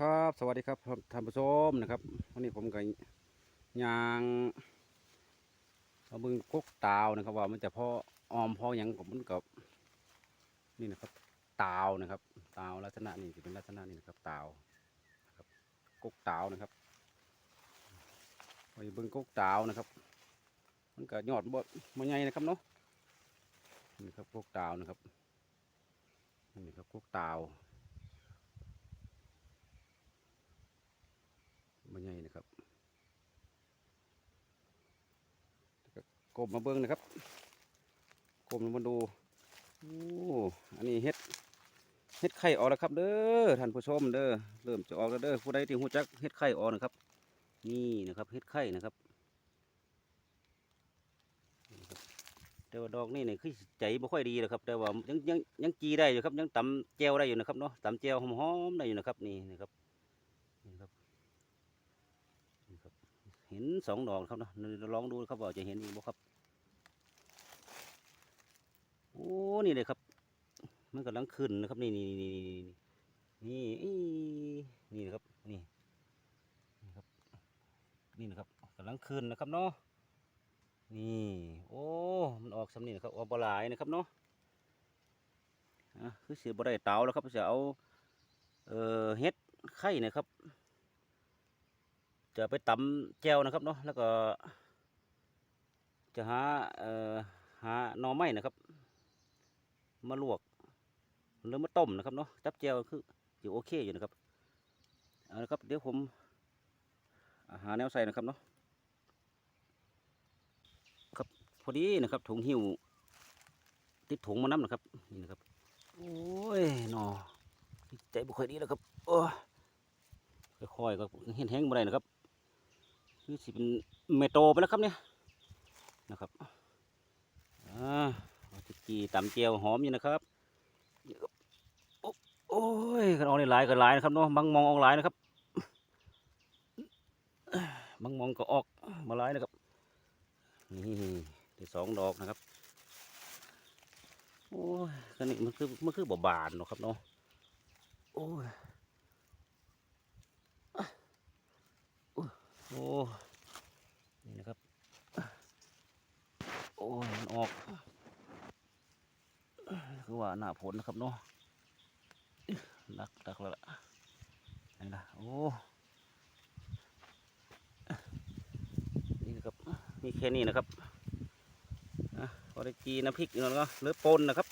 ครับสวัสดีครับท่านผู้ชมนะครับวันนี้ผมกับยางเอาบึงกกตาวนะครับ ว่ามันจะพอออมพ่อยังกับมันกับนี่นะครับตาวนะครับ ตาวลักษณะนี้จะเป็นลักษณะนี้นะครับตาวนะครับกกตาวนะครับไปเบึงกกตาวนะครับ มันก็ยอดบ่บ่ใหญ่นะครับเนาะนี่ครับกกตาวนะครับนี่ครับกกตาว มันใหญ่นะครับแล้วก็กบมาเบิ้งนะครับกบมาดูโอ้อันนี้เฮ็ดเฮ็ดไข่ออกแล้วครับ เด้อท่านผู้ชมเด้อเริ่มจะออกแล้วเด้อผู้ใดที่หูจักเฮ็ดไข่ออกนะครับ นี่นะครับเฮ็ดไข่นะครับแต่ว่าดอกนี่เนี่ยคือใจบ่ค่อยดีนะครับ แต่ว่ายังยังยังจีได้อยู่ครับยังตำแจวได้อยู่นะครับเนาะตำแจวหอมๆได้อยู่นะครับนี่นะครับ นี่ครับ นี่ครับ เห็นสองดอกครับนะลองดูครับว่าจะเห็นอีกบ่ครับ โอ้นี่เลยครับ มันกำลังขึ้นนะครับ นี่นี่นี่นี่นี่อี้นี่นะครับนี่นี่ครับ นี่นะครับกำลังขึ้นนะครับเนาะนี่โอ้มันออกสำนี่นะครับออกบลายนะครับเนาะอะคือเสียบ่ได้เตาแล้วครับจะเอาเอ่อเฮ็ดไข่นะครับ จะไปตำแจวนะครับเนาะแล้วก็ จะหาเอ่อหาหน่อไม้นะครับ มาลวกหรือมาต้มนะครับเนาะจับแจวคืออยู่โอเคอยู่นะครับเอาละครับเดี๋ยวผมหาแนวใส่นะครับเนาะครับพอดีนะครับถุงหิวติดถุงมาน้ำนะครับนี่นะครับโอ้ยหนอใจบุค่อยดีแล้วครับโอ้ค่อยๆก็เห็นแห้งมาได้นะครับ คือสิเป็นเมโตไปแล้วครับเนี่ยนะครับอ่าเอาที่จีตำเจียวหอมอยู่นะครับโอ้ยกันออกในหลายกันหลายนะครับเนาะบางมองออกหลายนะครับบางมองก็ออกมาหลายนะครับนี่ที่สองดอกนะครับโอ้ยกันนี่มันคือมันคือบ่บานเนาะครับเนาะโอ้ย โอ้นี่นะครับ โอ้ยมันออกคือว่าหน้าผลนะครับเนาะดักดักแล้วล่ะนี่นะโอ้นี่นะครับมีแค่นี้นะครับอะพอได้จีน้ำพริกอยู่แล้วก็หรือปนนะครับ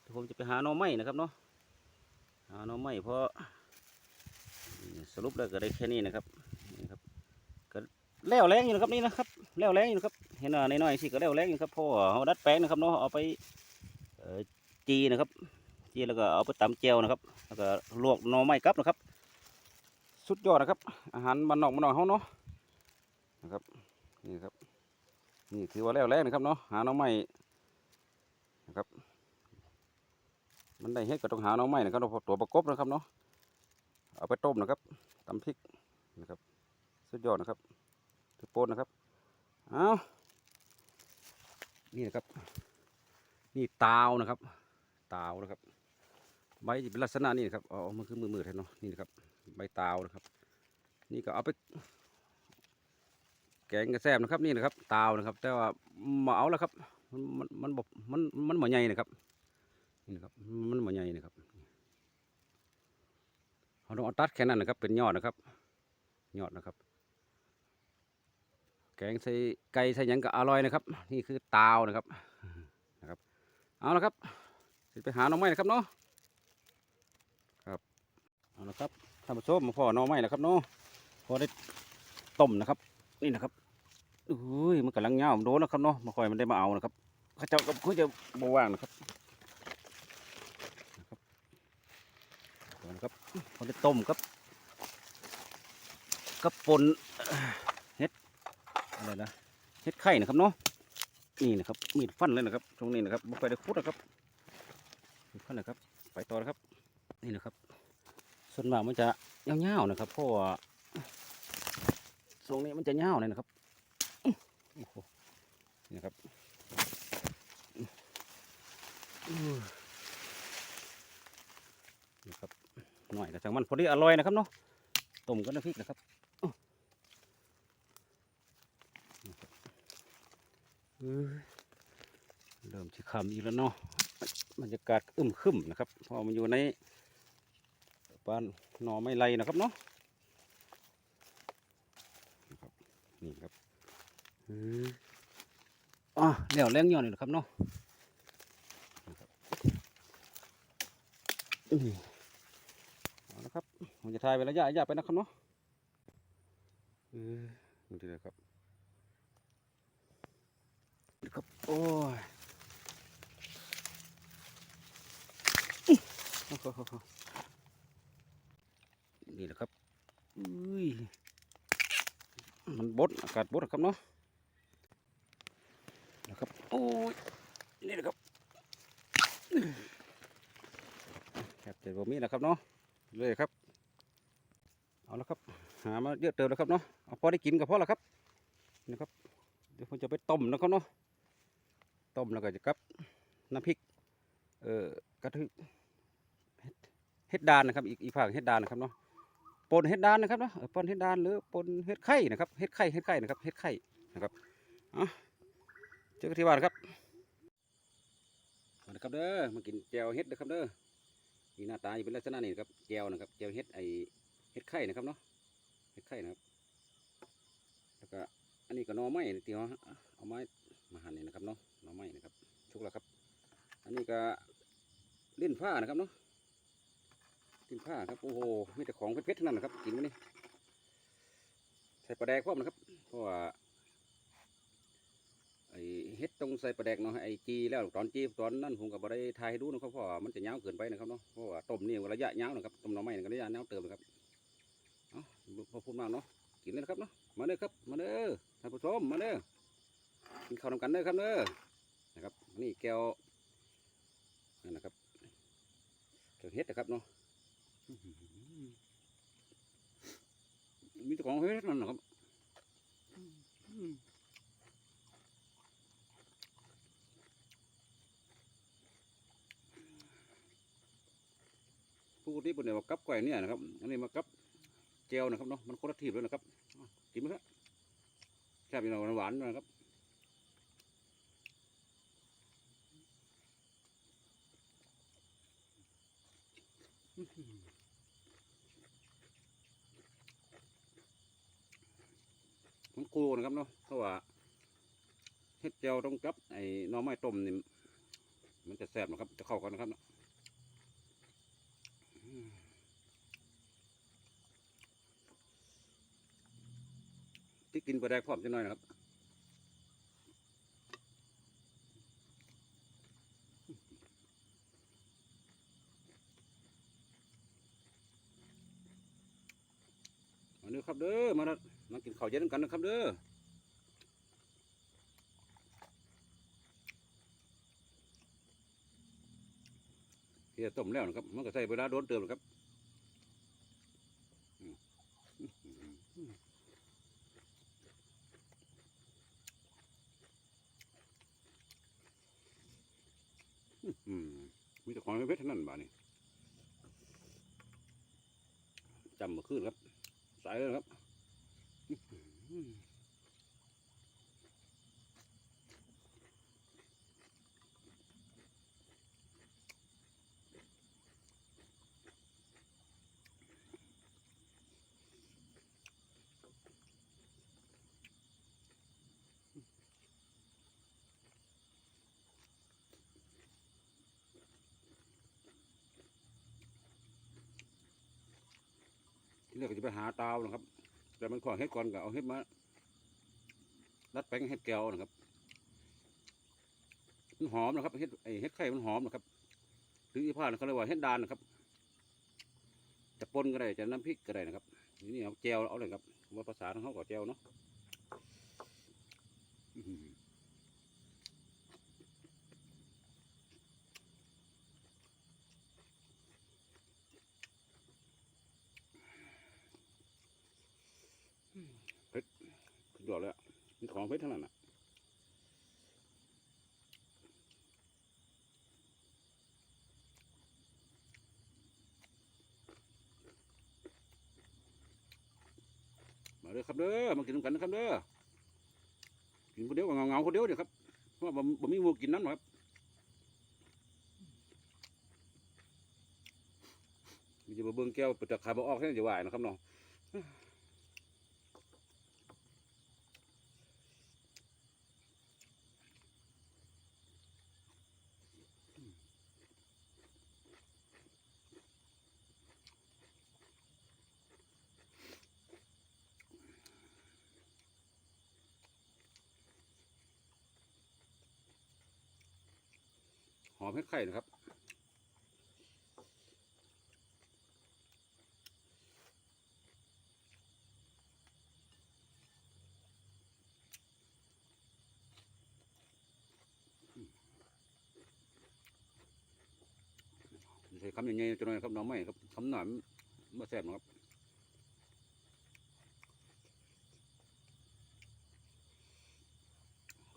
เดี๋ยวผมจะไปหาน่อไม้นะครับเนาะหาน่อไม้เพราะสรุปแล้วก็ได้แค่นี้นะครับ แล้วแรงอยู่นะครับนี่นะครับแล้วแรงอยู่นะครับเห็นว่าน้อยๆสิก็แล้วแรงอยู่ครับเพราะว่าเขาดัดแปลงนะครับเนาะเอาไปจีนะครับ จีแล้วก็เอาไปตำแจวนะครับ แล้วก็ลวกหน่อไม้กับนะครับ สุดยอดนะครับ อาหารบ้านนอกบ้านนอกเขาเนาะนะครับนี่ครับนี่ถือว่าแล้วแรงนะครับเนาะหาหน่อไม้นะครับ มันได้เฮ็ดก็ต้องหาหน่อไม้นะครับตัวประกบนะครับเนาะเอาไปต้มนะครับตำพริกนะครับ สุดยอดนะครับ ถือโปนนะครับ เอานี่นะครับ นี่ตาวนะครับ ตาวนะครับ ใบเป็นลักษณะนี้นะครับ อ๋อ มันคือมือมือแทนเนาะ นี่นะครับ ใบตาวนะครับ นี่ก็เอาไป แกงกระแซบนะครับ นี่นะครับ ตาวนะครับ แต่ว่ามาเอาแล้วครับ มัน มันมันบมัน มันหมอใหญ่นะครับ นี่นะครับ มันหมอใหญ่นะครับเราต้องเอาตัดแค่นั้นนะครับ เป็นยอดนะครับ ยอดนะครับ แกงใส่ไก่ใส่หยังก็อร่อยนะครับ นี่คือตาวนะครับนะครับ เอาละครับไปหาหน่อไม้นะครับเนาะครับเอาละครับท่านผู้ชมมาพ่อหน่อไม้นะครับเนาะพอได้ต้มนะครับ นี่นะครับอุ้ยมันกำลังเงาโดนแล้วครับเนาะมาคอยมันได้มาเอานะครับเข้าเจ้ากับเขาจะบว่างนะครับนะครับพอได้ต้มครับกับปน อะไรนะเฮ็ดไข่นะครับเนาะนี่นะครับมีดฟันเลยนะครับตรงนี้นะครับไม่ค่อยได้คุดนะครับมีดฟันนะครับ ไปต่อนะครับ นี่นะครับ ส่วนมากมันจะเงาวๆนะครับเพราะว่าตรงนี้มันจะเงาเลยนะครับโอ้โหนี่นะครับนี่ครับหน่อยแต่จังมันพอดีอร่อยนะครับเนาะต้มกับน้ำพริกนะครับ เริ่มที่คำอีกแล้วเนาะบรรยากาศอึมครึมนะครับพราะมันอยู่ในบ้านหนอไม่ไรนะครับเนาะนะครับนี่ครับอ้ยอ๋อเดี๋ยวแรงย่อนนี่นะครับเนาะอืมเอาละครับผมจะทายไประยะระยะไปนะครับเนาะเออดูดีเลยครับนี่ครับ โอ้ยนี่แหละครับอุ้ยมันบดอากาศบดนะครับเนาะนะครับโอ้ยนี่แหละครับคบเจ็ดบมีนะครับเนาะเลยครับ เอาละครับ หามาเยอะเติมแล้วครับเนาะเอาพอได้กินกับพอแล้วครับนะครับเดี๋ยวผมจะไปต้มนะครับเนาะ ต้มแล้วก็จะกับน้ำพริกเอ่อกระทึกเฮ็ดเฮ็ดดานนะครับ อีกอีกฝั่งเฮ็ดดานนะครับเนาะปนเฮ็ดดานนะครับเนาะปนเฮ็ดดานหรือปนเฮ็ดไข่นะครับเฮ็ดไข่เฮ็ดไข่นะครับเฮ็ดไข่นะครับเอะเจอกันที่บ้านครับมานะครับเด้อมากินแจวเฮ็ดนะครับเด้อนี่หน้าตาจะเป็นลักษณะนี้นะครับแก้วนะครับแก้วเห็ดไอเห็ดไข่นะครับเนาะเห็ดไข่นะครับแล้วก็อันนี้ก็นอไม้ที่เขาเอาไม้ มาหั่นนี่นะครับเนาะหน่อไม้นะครับชุกแล้วครับ อันนี้ก็ลิ้นผ้านะครับเนาะลิ้นผ้าครับโอ้โหมีแต่ของเพชรๆทั้งนั้นนะครับกินกันนี่ใส่ปลาแดกพร้อมนะครับเพราะว่าไอ้เฮ็ดต้องใส่ปลาแดกเนาะไอ้จีแล้วตอนจีตอนนั้นผมก็บ่ได้ทายให้ดูนะครับเพราะว่ามันจะยาวเกินไปนะครับเนาะเพราะว่าต้มนี่ระยะยาวนะครับต้มหน่อไม้นี่ก็ระยะยาวเติมนะครับเอ้าพอพูดมากเนาะกินเลยนะครับเนาะมาเด้อครับมาเด้อท่านผู้ชมมาเด้อ กินข้าวนำกันเด้อครับเด้อนะครับนี่แก้วนั่นนะครับแก้วเฮ็ดนะครับเนาะมีแต่ของเฮ็ดนั่นนะครับอืมปกติเป็นเนี่ยว่ากับไก่เนี่ยนะครับ อันนี้มากับเจลนะครับเนาะ มันโคนละทีบเลยนะครับ กินไหมครับแค่เป็นหวานๆนะครับ มันกูนะครับเนาะเพราะว่าเฮ็ดเจลต้องกับไอ้น่อไม้ต้มนี่มันจะแซ่บนะครับ จะเข้ากันนะครับเนาะที่กินไปได้พร้อมจะน้อยนะครับ ด้อครับเด้อมาเด้อมากินข้าวเย็นกันนะครับเด้อเฮียต้มแล้วนะครับมันก็ใส่เวลาโดนเติมนะครับมีแต่ของเพชรเท่านั้นบ้านี่จำมาขึ้นครับ สายเลยครับ ที่เรียกก็จะไปหาตาวนะครับ แต่มันขอเฮ็ดก่อนก็เอาเฮ็ดมารัดแป้งเฮ็ดแก้วนะครับ มันหอมนะครับเฮ็ดไอเฮ็ดไข่มันหอมนะครับหรืออีพาเขาเรียกว่าเฮ็ดดานนะครับ จะปนก็ได้จะน้ำพริกก็ได้นะครับนี่เอาแจวเอาเลยครับว่าภาษาของเขาก็แจวเนาะอื้อหือสุดยอดเลยอะมีของเพชรทั้งนั้นอะ เด้อครับเด้อมากินนำกันนะครับเด้อกินคนเดียวก็เงาคนเดียวเดียวครับเพราะว่าบ่บ่มีหมูกินน้ำครับมีจะมาเบิ่งแก้วเปิดตะขายบ่ออกแค่จะไหวนะครับน้อง หอมเห็ดไข่นะครับใช้คำยังไงจะหน่อยครับน้องไม่ครับคำหนามมาแซ่บหรอกครับ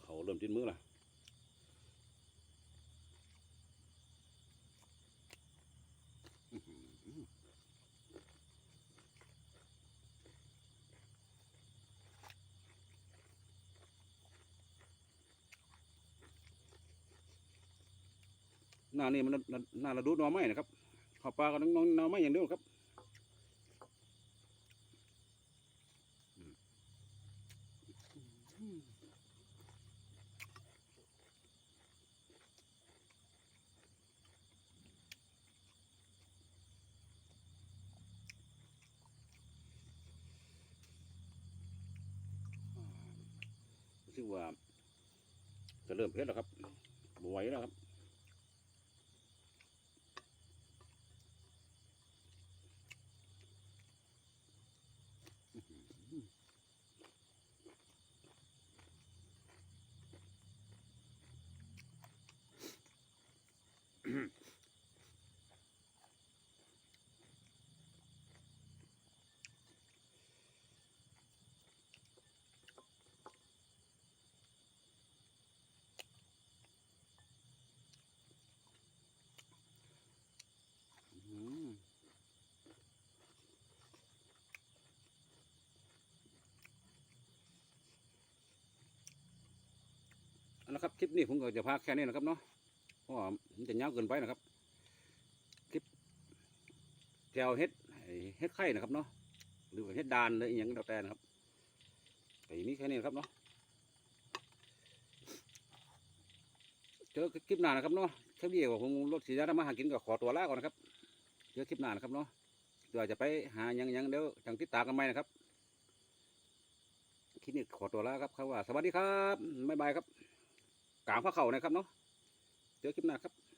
เขาเริ่มจิ้นมือละ หน้านี่มันหน้าระดูหน้อไม้นะครับข้าวปลากับน้องหน้อไม้อย่างเดียวครับรู้สึกว่าจะเริ่มเผ็ดแล้วครับบไหวแล้วครับ อืมะครับคลิปนี้ผมก็จะพาแค่นี้นะครับเนาะเพราะว่ามันจะยาวเกินไปนะครับ คลิปแจวเฮ็ดเฮ็ดไข่นะครับเนาะหรือว่าเฮ็ดดานเลยอย่างก็แล้วแต่นะครับแต่นี้แค่นี้นะครับเนาะเจอคลิปหน้านะครับเนาะคลิปนี้ผมรถสีดาทำมาหากินก็ขอตัวลาก่อนนะครับเจอคลิปหน้านะครับเนาะเดี๋ยวจะไปหาหยังยังเดี๋ยวจังติดตามกันไหมนะครับคลิปนี้ขอตัวลาครับเขาว่าสวัสดีครับบ๊ายบายครับ กลางพระเข่านะครับเนาะเจอคลิปหน้าครับ